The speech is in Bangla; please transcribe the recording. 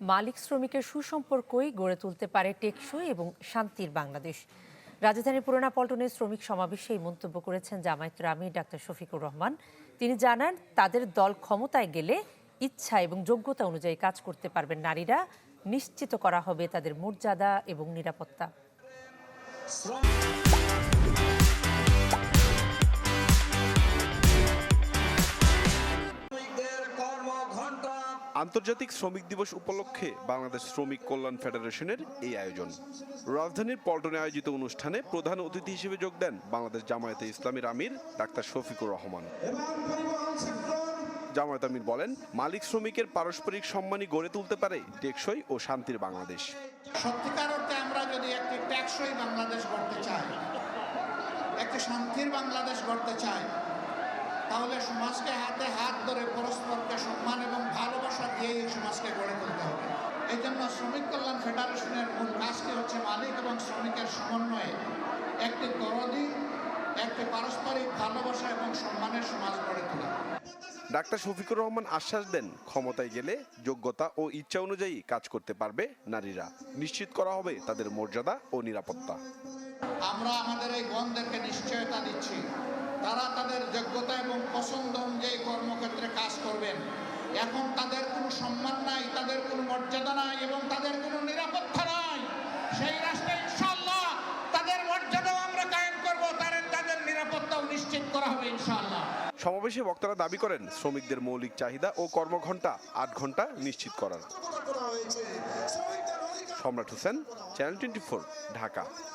মালিক শ্রমিকের সুসম্পর্কই গড়ে তুলতে পারে টেকসই এবং শান্তির বাংলাদেশ। রাজধানীর পুরোনা পল্টনের শ্রমিক সমাবেশে এই মন্তব্য করেছেন জামায়াতের আমির ডাক্তার শফিকুর রহমান। তিনি জানান, তাদের দল ক্ষমতায় গেলে ইচ্ছা এবং যোগ্যতা অনুযায়ী কাজ করতে পারবেন নারীরা। নিশ্চিত করা হবে তাদের মর্যাদা এবং নিরাপত্তা। আন্তর্জাতিক শ্রমিক দিবস উপলক্ষে বাংলাদেশ শ্রমিক কল্যাণ ফেডারেশনের এই আয়োজন। রাজধানীর পল্টনে আয়োজিত অনুষ্ঠানে প্রধান অতিথি হিসেবে যোগ দেন বাংলাদেশ জামায়াতে ইসলামীর আমির ডাক্তার শফিকুর রহমান। জামায়াত আমির বলেন, মালিক শ্রমিকের পারস্পরিক সম্মানই গড়ে তুলতে পারে টেকসই ও শান্তির বাংলাদেশ। সত্যিকার অর্থে আমরা যদি একটি টেকসই বাংলাদেশ গড়তে চাই, একটি শান্তির বাংলাদেশ গড়তে চাই, তাহলে সমাজকে হাতে হাত ধরে পরস্পরকে সম্মান এবং ভালোবাসা দিয়ে এই সমাজকে গড়ে তুলতে হবে এই জন্য শ্রমিক কল্যাণ ফেডারেশনের মূল কাজটি হচ্ছে মালিক এবং শ্রমিকের সমন্বয়ে একটি দরদি একটি পারস্পরিক ভালোবাসা এবং সম্মানের সমাজ গড়ে তোলা। ডাক্তার শফিকুর রহমান আশ্বাস দেন ক্ষমতায় গেলে যোগ্যতা ও ইচ্ছা অনুযায়ী কাজ করতে পারবে নারীরা। নিশ্চিত করা হবে তাদের মর্যাদা ও নিরাপত্তা। আমরা আমাদের এই বোনদেরকে নিশ্চয়তা দিচ্ছি। তারা তাদের যোগ্যতা এবং পছন্দ অনুযায়ী কর্মক্ষেত্রে কাজ করবেন। এখন তাদের কোনো সম্মান নাই তাদের কোনো মর্যাদা নাই এবং তাদের কোনো নিরাপত্তা নাই সেই রাষ্ট্রে ইনশাল্লাহ তাদের মর্যাদাও আমরা কায়েম করব তাদের তাদের নিরাপত্তাও নিশ্চিত করা হবে ইনশাল্লাহ সমাবেশে বক্তারা দাবি করেন শ্রমিকদের মৌলিক চাহিদা ও কর্মঘণ্টা আট ঘণ্টা নিশ্চিত করার। সম্রাট হোসেন চ্যানেল টোয়েন্টি ঢাকা।